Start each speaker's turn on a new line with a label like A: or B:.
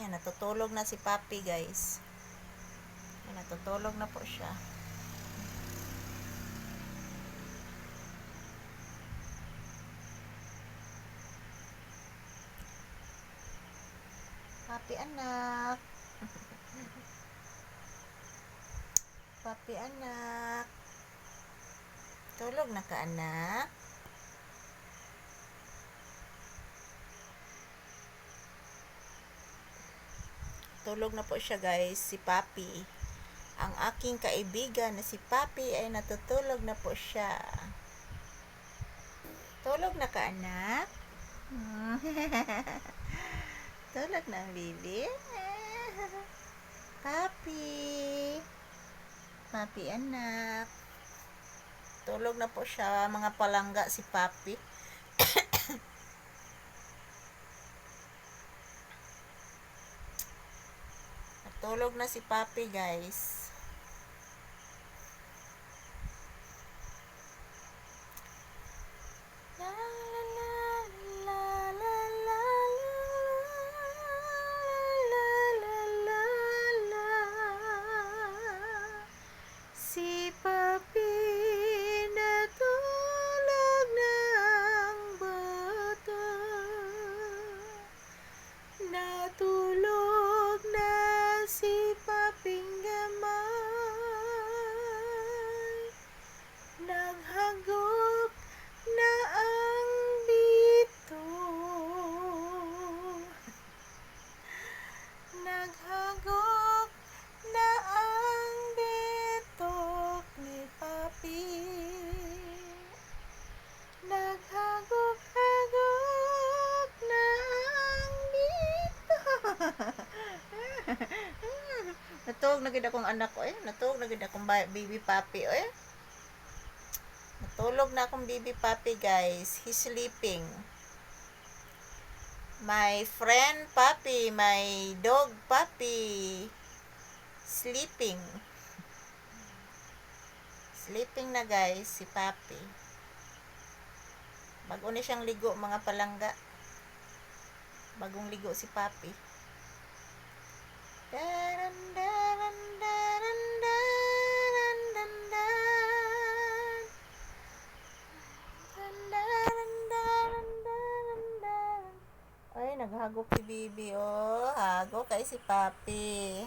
A: Ayan, natutulog na si Papi, guys. Ayan, natutulog na po siya. Papi anak. Papi anak. Tulog na ka anak. Tulog na po siya guys, si Papi. Ang aking kaibigan na si Papi ay natutulog na po siya. Tulog na ka anak. Tulog na ang Lily. Papi. Papi anak. Tulog na po siya mga palangga si Papi. Tulog na si Papi, guys. Si Papi Naghagok na ang bito Naghagok na ang bitok ni Papi Naghagok-hagok na ang bitok Natulog na gid akong anak ko eh. Natulog na gid akong ba- baby papi eh. Natulog na akong baby papi guys. He's sleeping. My friend papi, my dog papi. Sleeping. Sleeping na guys si papi. Bago na siyang ligo mga palangga. Bagong ligo si. Daran, daran, daran, daran, Hago kay Bibi, oh. Hago kay si Papi.